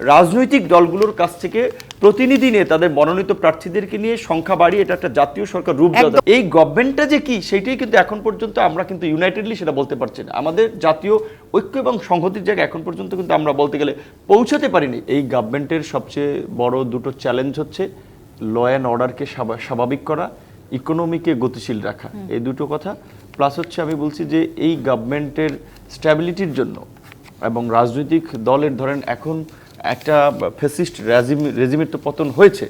রাজনৈতিক দলগুলোর কাছ থেকে প্রতিনিধি নিয়ে তাদের মনোনীত প্রার্থীদেরকে নিয়ে সংখ্যা বাড়িয়ে এটা একটা জাতীয় সরকার রূপ এই গভর্নমেন্টটা যে কি সেটাই কিন্তু এখন পর্যন্ত আমরা কিন্তু ইউনাইটেডলি সেটা বলতে পারছি না। আমাদের জাতীয় ঐক্য এবং সংহতির জায়গায় এখন পর্যন্ত কিন্তু আমরা বলতে গেলে পৌঁছাতে পারিনি। এই গভর্নমেন্টের সবচেয়ে বড় দুটো চ্যালেঞ্জ হচ্ছে ল অ্যান্ড অর্ডারকে স্বাভাবিক করা ইকোনমিকে গতিশীল রাখা। এই দুটো কথা। প্লাস হচ্ছে আমি বলছি যে এই গভর্নমেন্টের স্ট্যাবিলিটির জন্য এবং রাজনৈতিক দলের ধরেন এখন একটা ফেসিস্ট রেজিমের তো পতন হয়েছে।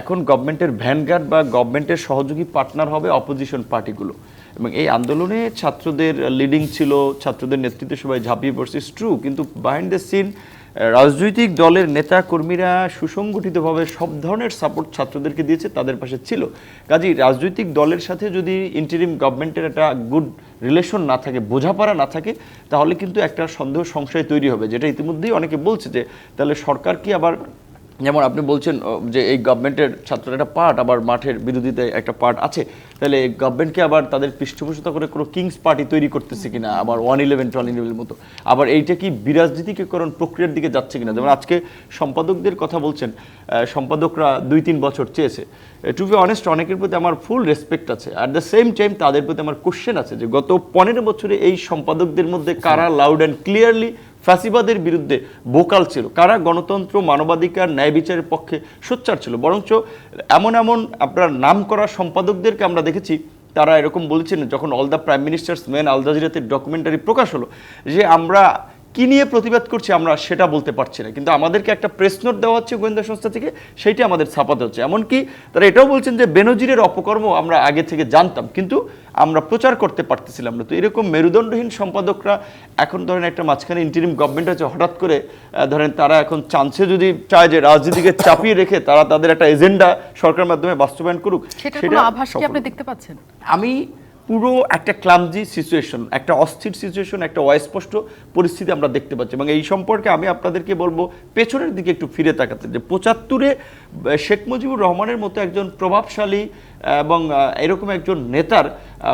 এখন গভর্নমেন্টের ভ্যানগার্ড বা গভর্নমেন্টের সহযোগী পার্টনার হবে অপোজিশন পার্টিগুলো। এবং এই আন্দোলনে ছাত্রদের লিডিং ছিল, ছাত্রদের নেতৃত্বে সবাই ঝাঁপিয়ে পড়ছে। ট্রু কিন্তু বাহিন্ড দ্য সিন রাজনৈতিক দলের নেতা কর্মীরা সুসংগঠিতভাবে সব ধরনের সাপোর্ট ছাত্রদেরকে দিয়েছে, তাদের পাশে ছিল। কাজেই রাজনৈতিক দলের সাথে যদি ইন্টারিম গভর্নমেন্টের একটা গুড রিলেশন না থাকে, বোঝাপড়া না থাকে, তাহলে কিন্তু একটা সন্দেহ সংশয় তৈরি হবে। যেটা ইতিমধ্যেই অনেকে বলছে যে, তাহলে সরকার কি আবার যেমন আপনি বলছেন যে এই গভর্নমেন্টের ছাত্রের একটা পার্ট আবার মাঠের বিরোধিতায় একটা পার্ট আছে। তাহলে গভর্নমেন্টকে আবার তাদের পৃষ্ঠপোষকতা করে কোনো কিংস পার্টি তৈরি করতেছে কিনা? আবার ওয়ান ইলেভেন টুয়ান ইলেভেনের মতো। আবার এইটা কি বিরাজনীতিকরণ প্রক্রিয়ার দিকে যাচ্ছে কিনা? যেমন আজকে সম্পাদকদের কথা বলছেন সম্পাদকরা দুই তিন বছর চেয়েছে। টু বি অনেস্ট অনেকের প্রতি আমার ফুল রেসপেক্ট আছে। অ্যাট দ্য সেম টাইম তাদের প্রতি আমার কোশ্চেন আছে যে গত পনেরো বছরে এই সম্পাদকদের মধ্যে কারা লাউড অ্যান্ড ক্লিয়ারলি ফ্যাসিবাদের বিরুদ্ধে বোকাল ছিল। কারা? গণতন্ত্র, মানবাধিকার, ন্যায় বিচারের পক্ষে সোচ্চার ছিল। বরঞ্চ এমন এমন আপনার নাম করা সম্পাদকদেরকে আমরা দেখেছি, তারা এরকম বলছেন, যখন all the prime ministers men আল জাজিরাতের ডকুমেন্টারি প্রকাশ হলো, যে আমরা কি নিয়ে প্রতিবাদ করছি আমরা সেটা বলতে পারছি না। কিন্তু আমাদেরকে একটা প্রেস নোট দেওয়া হচ্ছে গোয়েন্দা সংস্থা থেকে সেইটা আমাদের ছাপাতে হচ্ছে। এমনকি তারা এটাও বলছেন যে বেনজিরের অপকর্ম আমরা আগে থেকে জানতাম কিন্তু আমরা প্রচার করতে পারতেছিলাম না। তো এরকম মেরুদণ্ডহীন সম্পাদকরা এখন ধরেন একটা মাঝখানে ইন্টারিম গভর্নমেন্ট আছে হঠাৎ করে ধরেন তারা এখন চান্সে যদি চায় যে রাজনীতিকে চাপিয়ে রেখে তারা তাদের একটা এজেন্ডা সরকারের মাধ্যমে বাস্তবায়ন করুক সেটা আভাস কি আপনি দেখতে পাচ্ছেন? আমি পুরো একটা ক্লামজি সিচুয়েশন একটা অস্থির সিচুয়েশন একটা অস্পষ্ট পরিস্থিতি আমরা দেখতে পাচ্ছি। এবং এই সম্পর্কে আমি আপনাদেরকে বলব পেছনের দিকে একটু ফিরে তাকাতে। যে পঁচাত্তরে শেখ মুজিবুর রহমানের মতো একজন প্রভাবশালী এবং এরকম একজন নেতার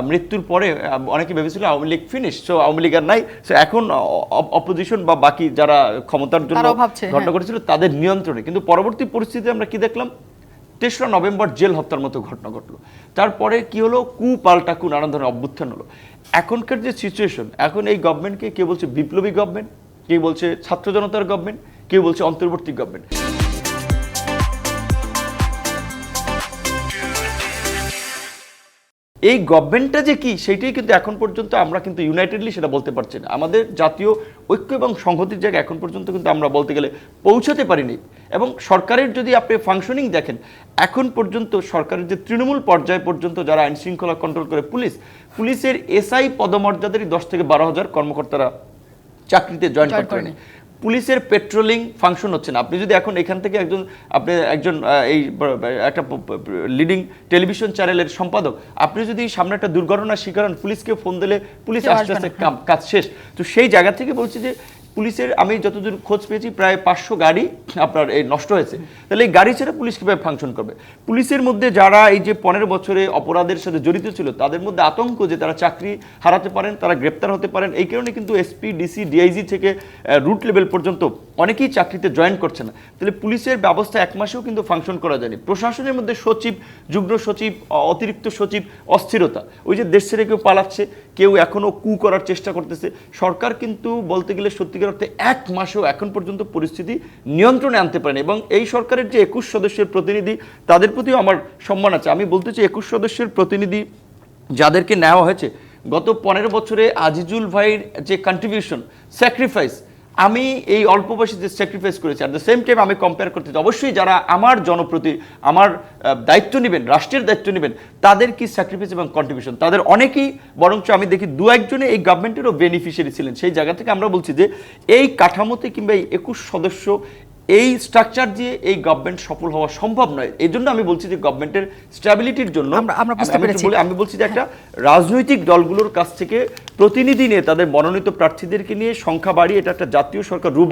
মৃত্যুর পরে অনেকে ভেবেছিল আওয়ামী লীগ ফিনিশ সো আওয়ামী লীগ আর নাই। সো এখন অপোজিশন বা বাকি যারা ক্ষমতার জন্য ঘটনা হ্যাঁ। করেছিল তাদের নিয়ন্ত্রণে। কিন্তু পরবর্তী পরিস্থিতিতে আমরা কি দেখলাম? তেসরা নভেম্বর জেল হত্যার মতো ঘটনা ঘটলো। তারপরে কি হলো? কু পাল্টা কু নানান ধরনের অভ্যুত্থান হলো। এখনকার যে সিচুয়েশন এখন এই গভর্নমেন্টকে কেউ বলছে বিপ্লবী গভর্নমেন্ট কেউ বলছে ছাত্র জনতার গভর্নমেন্ট কেউ বলছে অন্তর্বর্তী গভর্নমেন্ট এই গভর্নমেন্টটা যে কি সেইটাই কিন্তু এখন পর্যন্ত আমরা কিন্তু ইউনাইটেডলি সেটা বলতে পারছি না। আমাদের জাতীয় ঐক্য এবং সংহতির জায়গায় এখন পর্যন্ত কিন্তু আমরা বলতে গেলে পৌঁছাতে পারিনি। এবং সরকারের যদি আপনি ফাংশনিং দেখেন এখন পর্যন্ত সরকারের যে তৃণমূল পর্যায় পর্যন্ত যারা আইন শৃঙ্খলা কন্ট্রোল করে পুলিশ পুলিশের এসআই পদমর্যাদারই দশ থেকে বারো হাজার কর্মকর্তারা চাকরিতে জয়েন করতে পুলিশের পেট্রোলিং ফাংশন হচ্ছে না। আপনি যদি এখন এখান থেকে একজন আপনি একজন এই একটা লিডিং টেলিভিশন চ্যানেলের সম্পাদক আপনি যদি সামনে একটা দুর্ঘটনার শিকার হন পুলিশকে ফোন দিলে পুলিশ আস্তে আস্তে কাজ শেষ। তো সেই জায়গা থেকে বলছি যে পুলিশের, আমি যতদূর খোঁজ পেয়েছি, প্রায় পাঁচশো গাড়ি আপনার এই নষ্ট হয়েছে। তাহলে এই গাড়ি ছাড়া পুলিশ কীভাবে ফাংশন করবে? পুলিশের মধ্যে যারা এই যে পনেরো বছরে অপরাধের সাথে জড়িত ছিল, তাদের মধ্যে আতঙ্ক যে তারা চাকরি হারাতে পারেন, তারা গ্রেপ্তার হতে পারেন, এই কারণে কিন্তু এসপি ডিসি ডিআইজি থেকে রুট লেভেল পর্যন্ত অনেকেই চাকরিতে জয়েন করছে না। তাহলে পুলিশের ব্যবস্থা এক মাসেও কিন্তু ফাংশন করা যায়নি। প্রশাসনের মধ্যে সচিব, যুগ্ম সচিব অতিরিক্ত সচিব, অস্থিরতা। ওই যে দেশ ছেড়ে কেউ পালাচ্ছে, কেউ এখনও কু করার চেষ্টা করতেছে। সরকার কিন্তু বলতে গেলে সত্যিকার অর্থে এক মাসেও এখন পর্যন্ত পরিস্থিতি নিয়ন্ত্রণে আনতে পারেনি এবং এই সরকারের যে একুশ সদস্যের প্রতিনিধি, তাদের প্রতিও আমার সম্মান আছে। আমি বলতে চাই একুশ সদস্যের প্রতিনিধি যাদেরকে নেওয়া হয়েছে, গত পনেরো বছরে আজিজুল ভাইয়ের যে কন্ট্রিবিউশন স্যাক্রিফাইস আমি এই অল্প বয়সে যে স্যাক্রিফাইস করেছি অ্যাট দ্য সেম টাইম আমি কম্পেয়ার করতে অবশ্যই যারা আমার জনপ্রতি, আমার দায়িত্ব নেবেন, রাষ্ট্রের দায়িত্ব নেবেন, তাদের কি স্যাক্রিফাইস এবং কন্ট্রিবিউশন তাদের অনেকেই, বরঞ্চ আমি দেখি দু একজনে এই গভর্নমেন্টেরও বেনিফিশিয়ারি ছিলেন। সেই জায়গা থেকে আমরা বলছি যে, এই কাঠামোতে কিংবা এই একুশ সদস্য এই স্ট্রাকচার দিয়ে এই গভর্নমেন্ট সফল হওয়া সম্ভব নয়। এই জন্য আমি বলছি যে গভর্নমেন্টের স্ট্যাবিলিটির জন্য আমরা- বুঝতে আমি পেরেছি। বলি- আমি বলছি যে একটা রাজনৈতিক দলগুলোর কাছ থেকে প্রতিনিধি নিয়ে তাদের মনোনীত প্রার্থীদেরকে নিয়ে সংখ্যা বাড়িয়ে এটা একটা জাতীয় সরকার রূপ